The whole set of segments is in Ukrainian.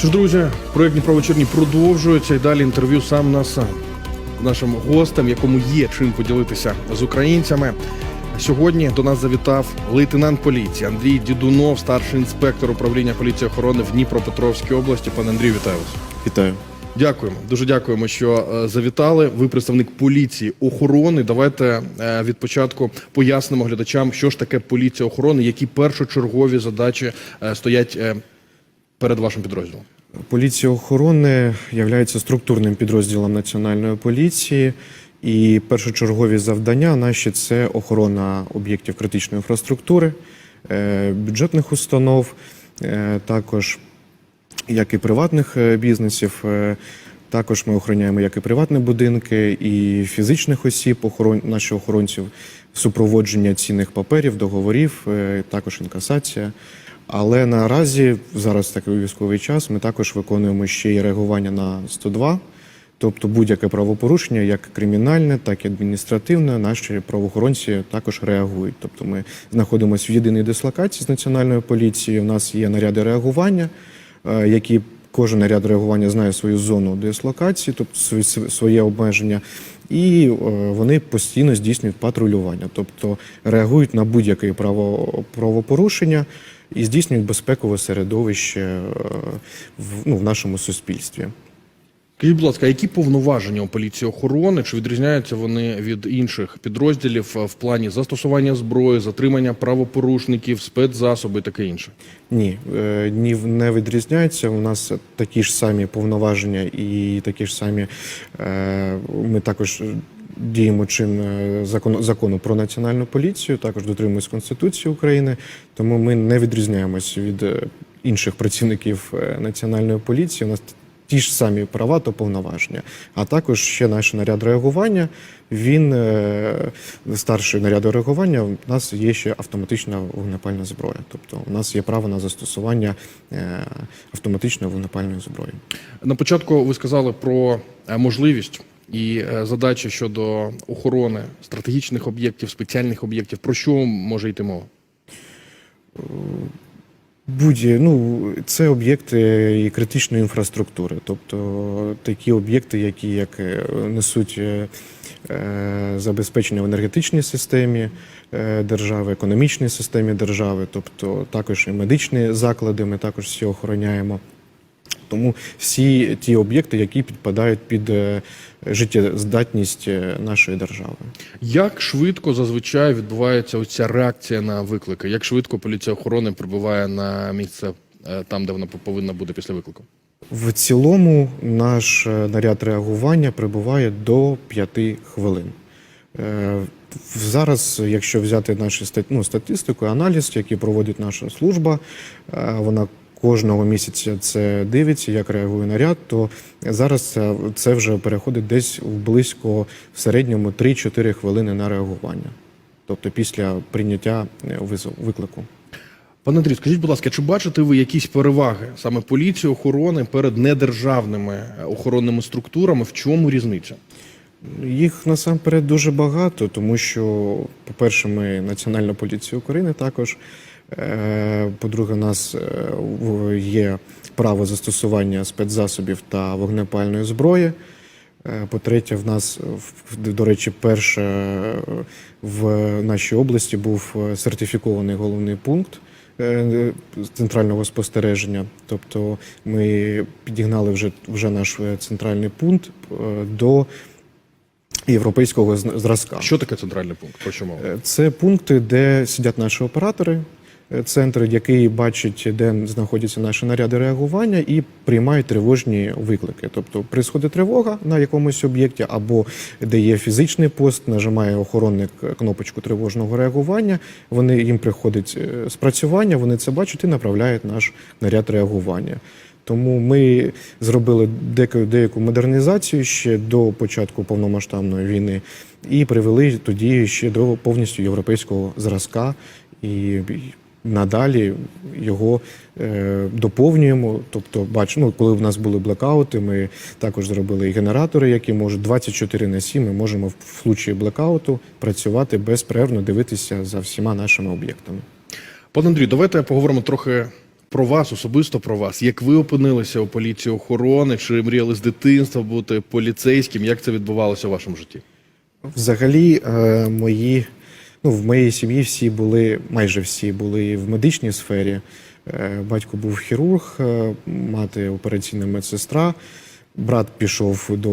Що ж, друзі, проект Дніпровечірні продовжується і далі інтерв'ю сам на сам нашим гостем, якому є чим поділитися з українцями. Сьогодні до нас завітав лейтенант поліції Андрій Дідунов, старший інспектор управління поліції охорони в Дніпропетровській області. Пане Андрію, вітаю вас. Вітаю. Дякуємо, дуже дякуємо, що е, завітали. Ви представник поліції охорони. Давайте е, від початку пояснимо глядачам, що ж таке поліція охорони, які першочергові задачі е, стоять перед вашим підрозділом. Поліція охорони є структурним підрозділом національної поліції, і першочергові завдання наші це охорона об'єктів критичної інфраструктури, е, бюджетних установ, е, також як і приватних е, бізнесів. Також ми охороняємо як і приватні будинки, і фізичних осіб, охорон... наших охоронців, супроводження цінних паперів, договорів, також інкасація. Але наразі зараз такий військовий час. Ми також виконуємо ще й реагування на 102, тобто будь-яке правопорушення, як кримінальне, так і адміністративне. Наші правоохоронці також реагують. Тобто, ми знаходимося в єдиній дислокації з національною поліцією. У нас є наряди реагування, е, які кожен наряд реагування знає свою зону дислокації, тобто своє обмеження. І е, вони постійно здійснюють патрулювання, тобто реагують на будь-яке право, правопорушення і здійснюють безпекове середовище е, в, ну, в нашому суспільстві. Скажіть, будь ласка, які повноваження у поліції охорони? Чи відрізняються вони від інших підрозділів е, в плані застосування зброї, затримання правопорушників, спецзасоби і таке інше? Ні, е, ні, не відрізняється. У нас такі ж самі повноваження і такі ж самі е, ми також діємо чин закону, закону про національну поліцію, також дотримуємось Конституції України, тому ми не відрізняємося від інших працівників національної поліції. У нас ті ж самі права та повноваження. А також ще наш наряд реагування. Він е, старший наряд реагування. У нас є ще автоматична вогнепальна зброя. Тобто, у нас є право на застосування е, автоматичної вогнепальної зброї. На початку ви сказали про е, можливість і задачі щодо охорони стратегічних об'єктів, спеціальних об'єктів. Про що може йти мова? Будь ну це об'єкти і критичної інфраструктури, тобто такі об'єкти, які як е, несуть е, е, забезпечення в енергетичній системі держави, економічній системі держави, тобто також і медичні заклади, ми також всі охороняємо. Тому всі ті об'єкти, які підпадають під е, життєздатність е, нашої держави. Як швидко зазвичай відбувається оця реакція на виклики? Як швидко поліція охорони прибуває на місце е, там, де вона повинна бути після виклику? В цілому наш наряд реагування прибуває до 5 хвилин. Зараз, якщо взяти нашу ну, статистику, аналіз, який проводить наша служба, вона кожного місяця це дивиться, як реагує наряд, то зараз це, вже переходить десь в близько в середньому 3-4 хвилини на реагування. Тобто після прийняття е, визов- виклику. Пане Андрій, скажіть, будь ласка, чи бачите ви якісь переваги саме поліції охорони перед недержавними е, охоронними структурами? В чому різниця? Їх насамперед дуже багато, тому що, по-перше, ми Національна поліція України також. Е, По-друге, у нас е, є право застосування спецзасобів та вогнепальної зброї. Е, По-третє, в нас, до речі, перше в нашій області був сертифікований головний пункт центрального спостереження. Тобто ми підігнали вже, вже наш центральний пункт до європейського зразка. Що таке центральний пункт? Про що мова? Це пункти, де сидять наші оператори, центр, який бачить, де знаходяться наші наряди реагування, і приймають тривожні виклики. Тобто, приходить тривога на якомусь об'єкті, або де є фізичний пост, нажимає охоронник кнопочку тривожного реагування. Вони їм приходить е, спрацювання, вони це бачать і направляють наш наряд реагування. Тому ми зробили деяку, деяку модернізацію ще до початку повномасштабної війни і привели тоді ще до повністю європейського зразка. І надалі його е, доповнюємо. Тобто, бачимо, ну, коли в нас були блекаути, ми також зробили і генератори, які можуть 24 на 7, Ми можемо в случаї блекауту працювати безперервно, дивитися за всіма нашими об'єктами. Пане Андрію, давайте поговоримо трохи про вас, особисто про вас. Як ви опинилися у поліції охорони? Чи мріяли з дитинства бути поліцейським? Як це відбувалося у вашому житті? Взагалі, е, мої, ну, в моїй сім'ї всі були, майже всі були в медичній сфері. Е, Батько був хірург, е, мати операційна медсестра. Брат пішов до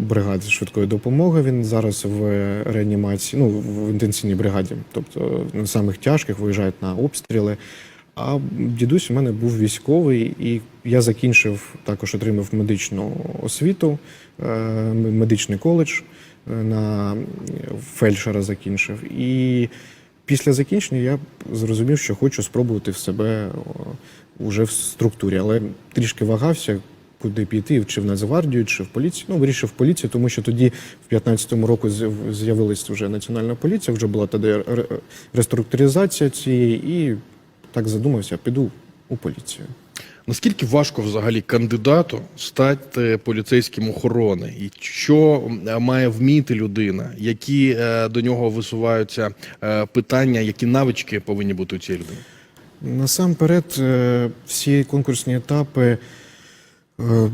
бригади швидкої допомоги. Він зараз в реанімації, ну в інтенсивній бригаді, тобто на самих тяжких виїжджають на обстріли. А дідусь у мене був військовий, і я закінчив також отримав медичну освіту, е, медичний коледж на фельдшера закінчив. І після закінчення я зрозумів, що хочу спробувати в себе вже в структурі, але трішки вагався. Куди піти, чи в Нацгвардію, чи в поліцію. Ну, вирішив в поліцію, тому що тоді, в 15-му році, з'яв- з'явилась вже національна поліція, вже була тоді ре- реструктуризація цієї, і так задумався, піду у поліцію. Наскільки важко взагалі кандидату стати поліцейським охорони? І що е, має вміти людина? Які е, до нього висуваються е, питання, які навички повинні бути у цієї людини? Насамперед, всі конкурсні етапи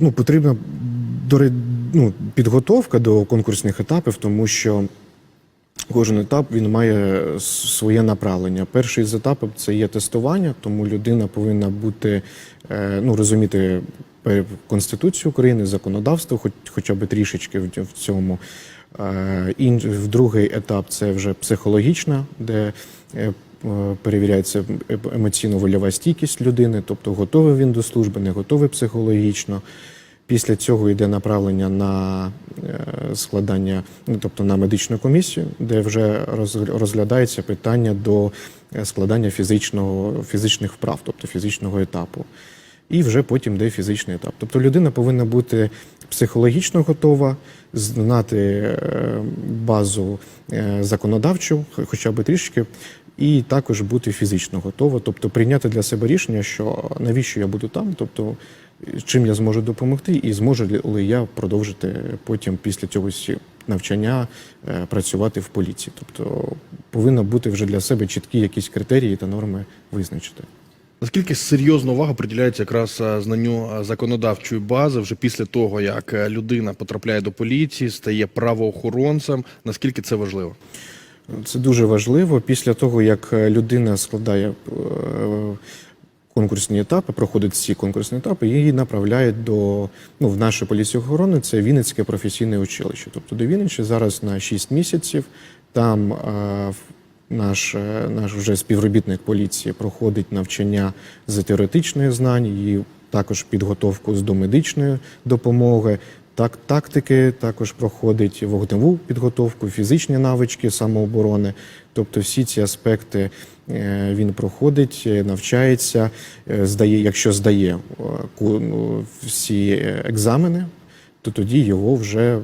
ну, потрібна ну, підготовка до конкурсних етапів, тому що кожен етап він має своє направлення. Перший з етапів це є тестування, тому людина повинна бути е, ну, розуміти Конституцію України, законодавство, хоч, хоча б трішечки в, цьому. Е, ін- другий етап це вже психологічна, де е, перевіряється е- емоційно-вольова стійкість людини, тобто готовий він до служби, не готовий психологічно. Після цього йде направлення на е, складання, ну тобто на медичну комісію, де вже розглядається питання до е, складання фізичного, фізичних вправ, тобто фізичного етапу. І вже потім йде фізичний етап. Тобто людина повинна бути психологічно готова, знати е, базу законодавчу, хоча б трішки, і також бути фізично готова, тобто прийняти для себе рішення, що навіщо я буду там, тобто чим я зможу допомогти, і зможу ли я продовжити потім після цього всі навчання е, працювати в поліції. Тобто повинно бути вже для себе чіткі якісь критерії та норми визначити. Наскільки серйозна увага приділяється якраз е, знанню е, законодавчої бази вже після того, як людина потрапляє до поліції, стає правоохоронцем? Наскільки це важливо? Це дуже важливо. Після того, як людина складає конкурсні етапи, проходить всі конкурсні етапи, її направляють до ну, в нашу поліцію охорони. Це Вінницьке професійне училище. Тобто до Вінниці зараз на 6 місяців. Там е, в- наш, е, наш вже співробітник поліції проходить навчання з теоретичних знань і також підготовку з домедичної допомоги. Так, тактики також проходить вогневу підготовку, фізичні навички самооборони. Тобто всі ці аспекти е, він проходить, е, навчається, е, здає, якщо здає ну, всі екзамени, то тоді його вже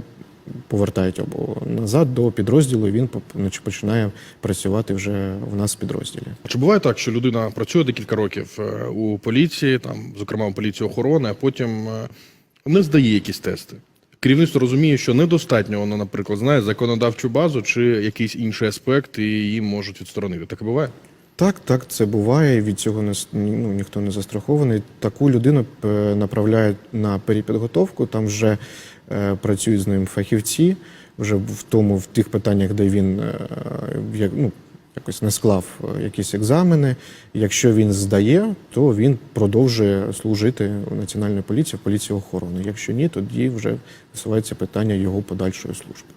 повертають або назад до підрозділу, і він починає працювати вже в нас в підрозділі. Чи буває так, що людина працює декілька років у поліції, там, зокрема у поліції охорони, а потім не здає якісь тести? Керівництво розуміє, що недостатньо воно, наприклад, знає законодавчу базу чи якийсь інший аспект, і її можуть відсторонити. Таке буває? Так, так, це буває. Від цього не ну, ніхто не застрахований. Таку людину е, направляють на перепідготовку. Там вже е, працюють з ним фахівці, вже в тому, в тих питаннях, де він е, як, ну, якось не склав е, якісь екзамени. Якщо він здає, то він продовжує служити в Національній поліції, в поліції охорони. Якщо ні, тоді вже висувається питання його подальшої служби.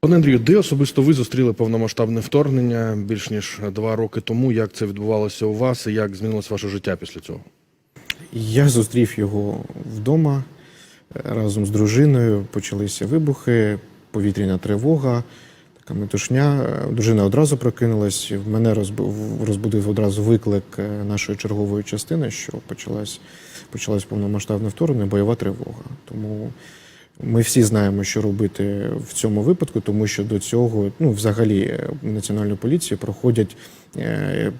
Пане Андрію, де особисто ви зустріли повномасштабне вторгнення більш ніж два роки тому? Як це відбувалося у вас і як змінилось ваше життя після цього? Я зустрів його вдома е, разом з дружиною. Почалися вибухи, повітряна тривога, така метушня. Е, Дружина одразу прокинулась. В Мене розбудив одразу виклик е, нашої чергової частини, що почалась, почалась повномасштабне вторгнення, бойова тривога. Тому ми всі знаємо, що робити в цьому випадку, тому що до цього, ну, взагалі, е, в національній поліції проходять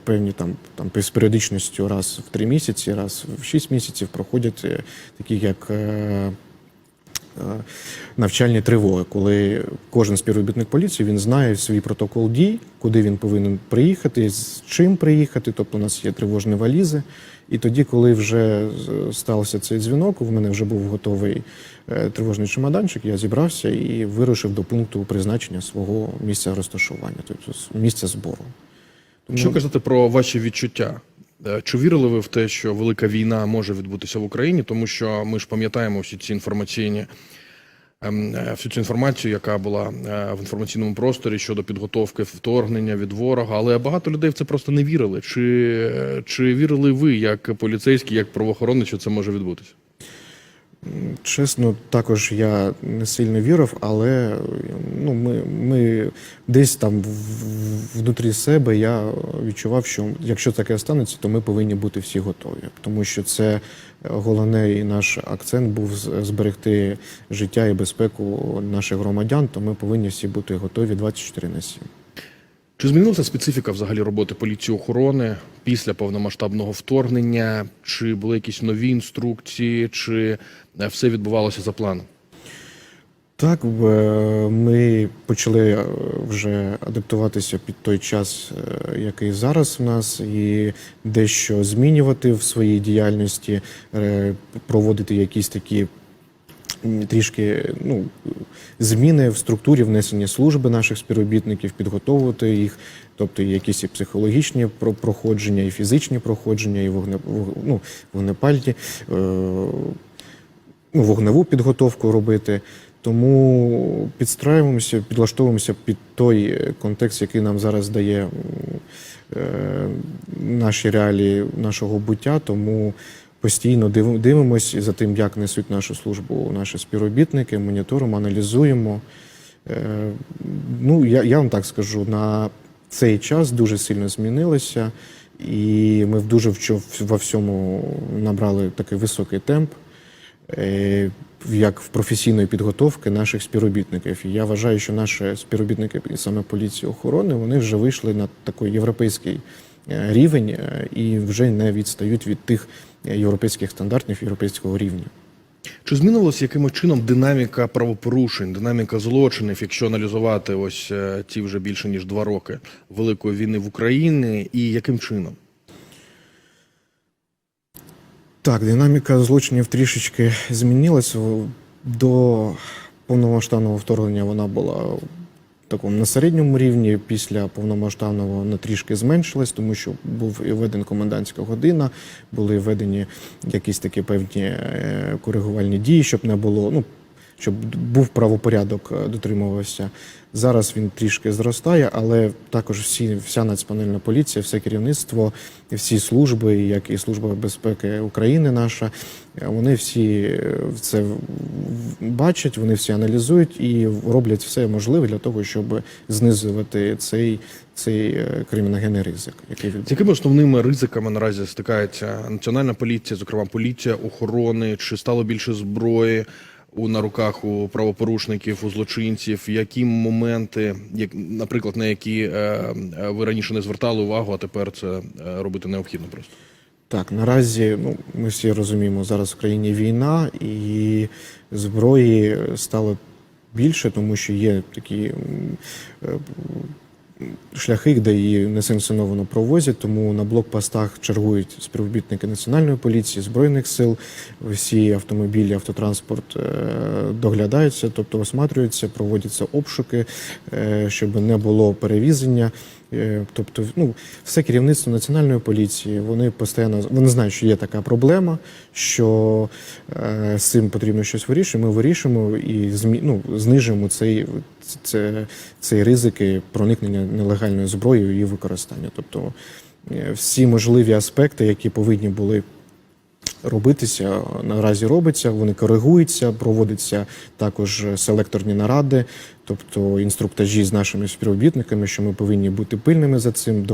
певні там, там з періодичністю раз в три місяці, раз в шість місяців проходять такі як навчальні тривоги, коли кожен співробітник поліції він знає свій протокол дій, куди він повинен приїхати, з чим приїхати. Тобто у нас є тривожні валізи. І тоді, коли вже стався цей дзвінок, в мене вже був готовий е, тривожний чемоданчик, я зібрався і вирушив до пункту призначення свого місця розташування, тобто місця збору. Тому- Що казати про ваші відчуття? Е, Чи вірили ви в те, що велика війна може відбутися в Україні? Тому що ми ж пам'ятаємо всі ці інформаційні ем, е, всю цю інформацію, яка була е, в інформаційному просторі щодо підготовки вторгнення від ворога, але багато людей в це просто не вірили. Чи, чи вірили ви, як поліцейські, як правоохоронець, що це може відбутися? Чесно, також я не сильно вірив, але ну, ми, ми десь там внутрі себе я відчував, що якщо таке станеться, то ми повинні бути всі готові. Тому що це головний наш акцент був зберегти життя і безпеку наших громадян, то ми повинні всі бути готові 24 на 7. Чи змінилася специфіка взагалі роботи поліції охорони після повномасштабного вторгнення? Чи були якісь нові інструкції, чи е, все відбувалося за планом? Так, е, ми почали е, вже адаптуватися під той час, який зараз в нас, і дещо змінювати в своїй діяльності, проводити якісь такі трішки ну, зміни в структурі внесення служби наших співробітників, підготовувати їх, тобто якісь і психологічні проходження, і фізичні проходження, і вогне, вог- ну, вогнепальні. Е, ну, вогневу підготовку робити. Тому підстраюємося, підлаштовуємося під той контекст, який нам зараз дає е, наші реалії нашого буття. Тому постійно див- дивимося за тим, як несуть нашу службу наші співробітники, моніторимо, аналізуємо. Е, Ну, я, я вам так скажу, на цей час дуже сильно змінилося, і ми дуже во всьому набрали такий високий темп е, як в професійної підготовки наших співробітників. І я вважаю, що наші співробітники, і саме поліції охорони, вони вже вийшли на такий європейський е, рівень і вже не відстають від тих європейських стандартів європейського рівня. Чи змінилася якимось чином динаміка правопорушень, динаміка злочинів, якщо аналізувати ось е, ті вже більше ніж два роки великої війни в Україні, і яким чином? Так, динаміка злочинів трішечки змінилася. До повномасштабного вторгнення вона була такому на середньому рівні. Після повномасштабного вона трішки зменшилась, тому що був і введена комендантська година, були введені якісь такі певні е, коригувальні дії, щоб не було. Ну, щоб був правопорядок, е, дотримувався. Зараз він трішки зростає, але також всі, вся нацпанельна поліція, все керівництво, всі служби, як і Служба безпеки України наша, е, вони всі е, це в- бачать, вони всі аналізують і роблять все можливе для того, щоб знизувати цей, цей е, криміногенний ризик, який З якими основними ризиками наразі стикається національна поліція, зокрема поліція охорони? Чи стало більше зброї у на руках у правопорушників, у злочинців? Які моменти, як, наприклад, на які е, е, ви раніше не звертали увагу, а тепер це е, робити необхідно просто? Так, наразі ну, ми всі розуміємо, зараз в країні війна і зброї стало більше, тому що є такі е, шляхи, де її несанкціоновано провозять. Тому на блокпостах чергують співробітники національної поліції, збройних сил. Всі автомобілі, автотранспорт е, доглядаються, тобто осматрюються, проводяться обшуки, е, щоб не було перевізення. Е, Тобто, ну, все керівництво національної поліції, вони постійно вони знають, що є така проблема, що е, з цим потрібно щось вирішити. Ми вирішимо і змі, ну, знижимо цей, це, цей ризики проникнення нелегальною зброєю і використання. Тобто е, всі можливі аспекти, які повинні були робитися, наразі робиться, вони коригуються, проводяться також селекторні наради, тобто інструктажі з нашими співробітниками, що ми повинні бути пильними за цим,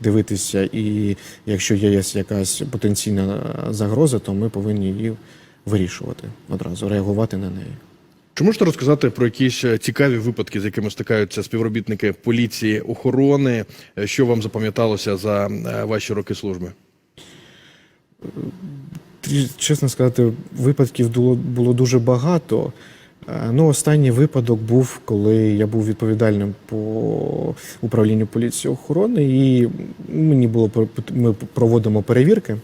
дивитися, і якщо є якась потенційна загроза, то ми повинні її вирішувати одразу, реагувати на неї. Чи можете розказати про якісь е, цікаві випадки, з якими стикаються співробітники поліції охорони? Е, Що вам запам'яталося за е, ваші роки служби? Трі- Чесно сказати, випадків було, дуже багато. Е, Ну, останній випадок був, коли я був відповідальним по управлінню поліції охорони, і мені було ми проводимо перевірки.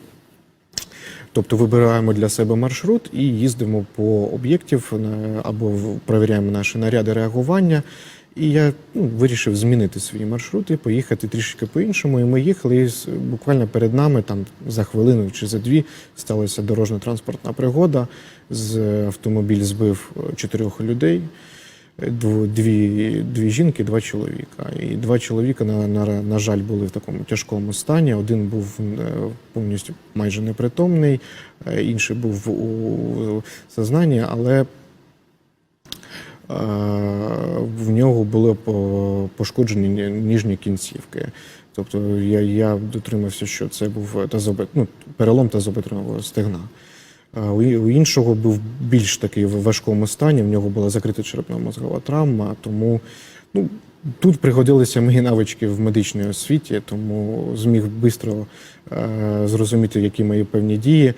Тобто вибираємо для себе маршрут і їздимо по об'єктів або перевіряємо наші наряди реагування. І я ну, вирішив змінити свій маршрут і поїхати трішки по-іншому. І ми їхали, і буквально перед нами, там за хвилину чи за дві, сталася дорожньо-транспортна пригода. З автомобіль збив е, чотирьох людей. Дв- Дві, дві жінки, два чоловіка. І два чоловіка, на, на, на жаль, були в такому тяжкому стані. Один був е, повністю майже непритомний, е, інший був у сознанні, але е, в нього були пошкоджені ніжні кінцівки. Тобто я, я дотримався, що це був тазобет, ну, перелом тазобетрового стегна. У іншого був більш такий в важкому стані. В нього була закрита черепно-мозгова травма. Тому ну, тут пригодилися мої навички в медичній освіті, тому зміг швидко е, зрозуміти, які мої певні дії, е,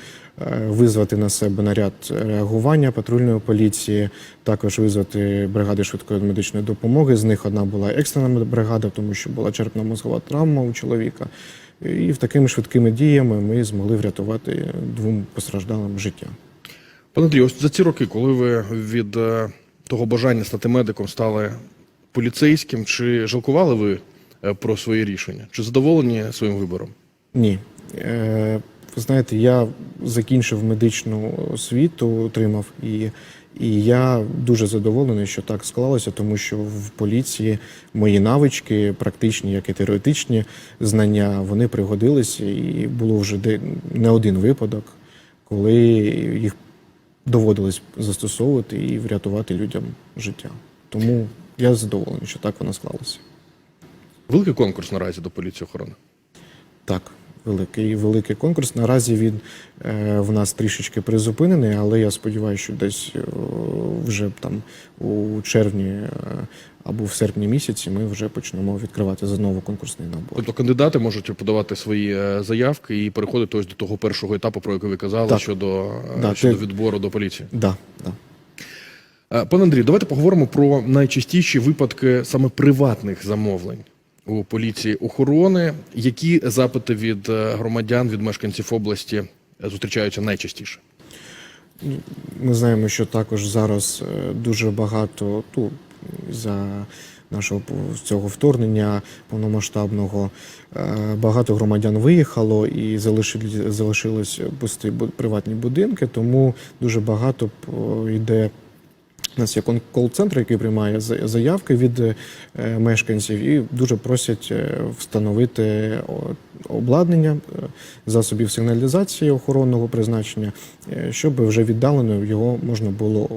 визвати на себе наряд реагування патрульної поліції, також визвати бригади швидкої медичної допомоги. З них одна була екстрена бригада, тому що була черепно-мозгова травма у чоловіка. І в такими швидкими діями ми змогли врятувати двом постраждалим життя. Пане Андрію, ось за ці роки, коли ви від е, того бажання стати медиком стали поліцейським, чи жалкували ви е, про своє рішення? Чи задоволені своїм вибором? Ні. Е, ви знаєте, я закінчив медичну освіту, отримав і. І я дуже задоволений, що так склалося, тому що в поліції мої навички, практичні, як і теоретичні знання, вони пригодилися, і було вже не один випадок, коли їх доводилось застосовувати і врятувати людям життя. Тому я задоволений, що так воно склалося. Великий конкурс наразі до поліції охорони. Так, великий великий конкурс. Наразі він е, в нас трішечки призупинений, але я сподіваюся, що десь е, вже там у червні е, або в серпні місяці ми вже почнемо відкривати знову конкурсний набор. Тобто кандидати можуть подавати свої е, заявки і переходити ось до того першого етапу, про який ви казали, Так. щодо, Да, щодо ти- відбору до поліції. Да, да. Е, Пане Андрію, давайте поговоримо про найчастіші випадки саме приватних замовлень у поліції охорони. Які запити від е, громадян, від мешканців області е, зустрічаються найчастіше? Ми знаємо, що також зараз дуже багато ну, за нашого цього вторгнення повномасштабного багато громадян виїхало і залишили, залишились пусті бу- приватні будинки, тому дуже багато йде. У нас є кол-центр, який приймає за- заявки від е, мешканців, і дуже просять е, встановити обладнання е, засобів сигналізації охоронного призначення, щоб вже віддалено його можна було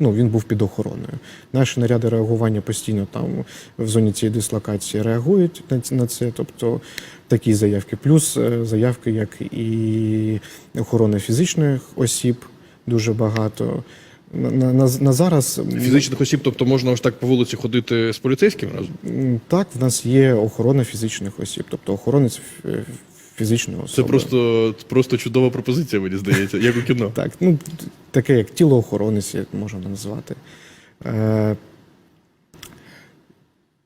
ну, він був під охороною. Наші наряди реагування постійно там в зоні цієї дислокації реагують на це, тобто такі заявки, плюс заявки, як і охорона фізичних осіб, дуже багато. На, на, на, зараз Фізичних осіб, тобто можна ось так по вулиці ходити з поліцейським разом? Так, в нас є охорона фізичних осіб, тобто охоронець фі- фізичної особи. Це просто, просто чудова пропозиція, мені здається, як у кіно. так, ну таке як тілоохоронець, як можна назвати. Е,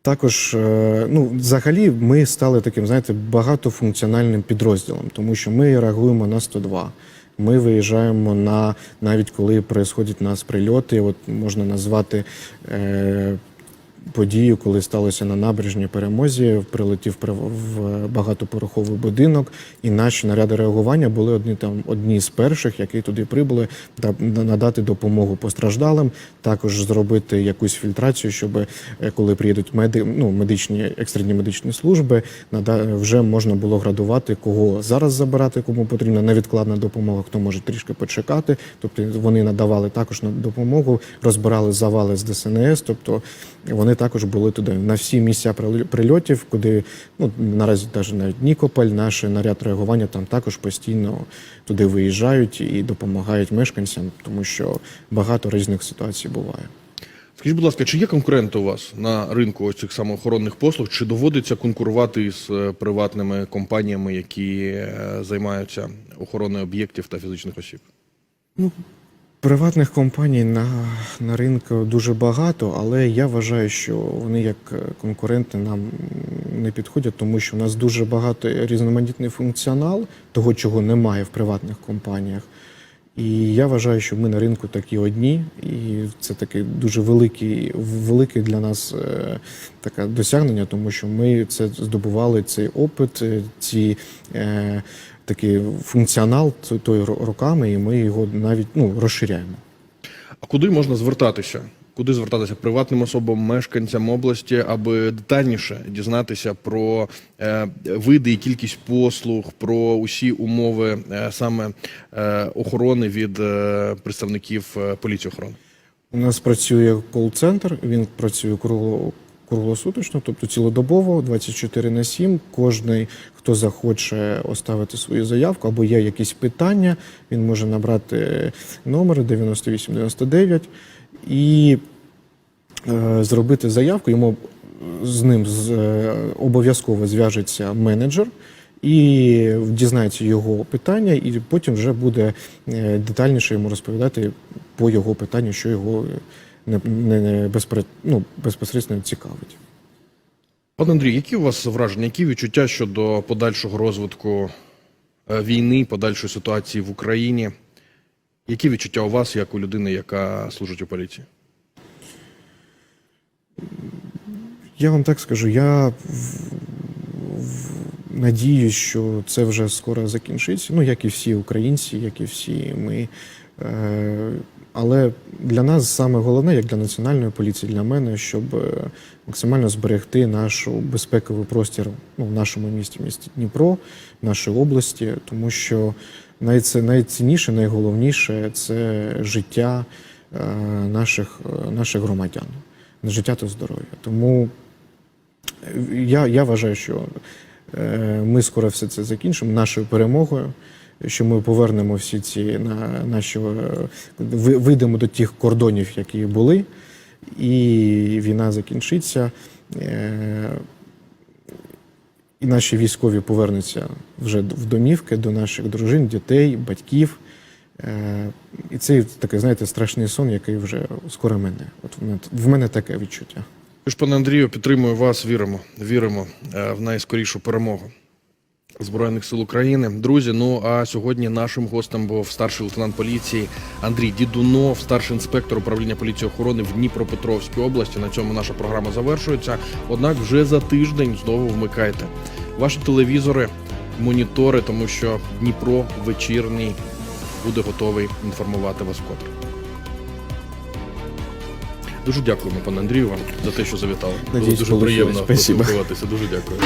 також, е, ну, взагалі, ми стали таким, знаєте, багатофункціональним підрозділом, тому що ми реагуємо на 102. Ми виїжджаємо на навіть коли происходять нас прильоти, от можна назвати е, подію, коли сталося на набережній перемозі, прилетів при- в багатоповерховий будинок, і наші наряди реагування були одні там одні з перших, які туди прибули, та надати допомогу постраждалим, також зробити якусь фільтрацію, щоб е, коли приїдуть меди, ну, медичні екстрені медичні служби, вже можна було градувати, кого зараз забирати, кому потрібна невідкладна допомога, хто може трішки почекати. Тобто вони надавали також на допомогу, розбирали завали з ДСНС, тобто вони також були туди на всі місця приль- прильотів, куди ну наразі навіть навіть Нікополь, наш наряд реагування там також постійно туди виїжджають і допомагають мешканцям, тому що багато різних ситуацій буває. Скажіть, будь ласка, чи є конкуренти у вас на ринку ось цих самоохоронних послуг? Чи доводиться конкурувати із е, приватними компаніями, які е, займаються охороною об'єктів та фізичних осіб? Приватних компаній на, на ринку дуже багато, але я вважаю, що вони як е, конкуренти нам не підходять, тому що у нас дуже багато різноманітний функціонал, того, чого немає в приватних компаніях. І я вважаю, що ми на ринку такі одні, і це таке дуже великий, для нас е, таке досягнення, тому що ми це здобували цей опит, е, ці е, такий функціонал той ро- роками, і ми його навіть ну, розширяємо. А куди можна звертатися? Куди звертатися приватним особам, мешканцям області, аби детальніше дізнатися про е, види і кількість послуг, про усі умови е, саме е, охорони від е, представників е, поліції охорони? У нас працює кол-центр, він працює кругло, круглосуточно, тобто цілодобово, 24 на 7. Кожний, хто захоче оставити свою заявку або є якісь питання, він може набрати номер 9899 і е, зробити заявку. Йому з ним е, обов'язково зв'яжеться менеджер. І дізнається його питання, і потім вже буде е, детальніше йому розповідати по його питанню, що його не, не, не безпре, ну, безпосередньо цікавить. Пане Андрій, які у вас враження, які відчуття щодо подальшого розвитку е, війни, подальшої ситуації в Україні? Які відчуття у вас, як у людини, яка служить у поліції? Я вам так скажу, я в- в- надіюсь, що це вже скоро закінчиться. Ну, як і всі українці, як і всі ми. Е, Але для нас саме головне, як для національної поліції, для мене, щоб е, максимально зберегти наш безпековий простір ну, в нашому місті, місті Дніпро, в нашій області, тому що найцінніше, найголовніше це життя е, наших, наших громадян, життя та здоров'я. Тому я, я вважаю, що ми скоро все це закінчимо нашою перемогою, що ми повернемо всі ці на наші е, вийдемо до тих кордонів, які були, і війна закінчиться. Е, і наші військові повернуться вже в домівки до наших дружин, дітей, батьків. Е, І це такий, знаєте, страшний сон, який вже скоро мене. От в мене таке відчуття. Тож, пане Андрію, підтримую вас, віримо, віримо е, в найскорішу перемогу Збройних сил України. Друзі, ну а сьогодні нашим гостем був старший лейтенант поліції Андрій Дідунов, старший інспектор управління поліції охорони в Дніпропетровській області. На цьому наша програма завершується. Однак вже за тиждень знову вмикайте ваші телевізори, монітори, тому що Дніпро вечірній буде готовий інформувати вас вкотре. Дуже дякуємо, пане Андрію, вам за те, що завітали. Було Надіюсь, дуже приємно Спасибо. поспілкуватися. Дуже дякую.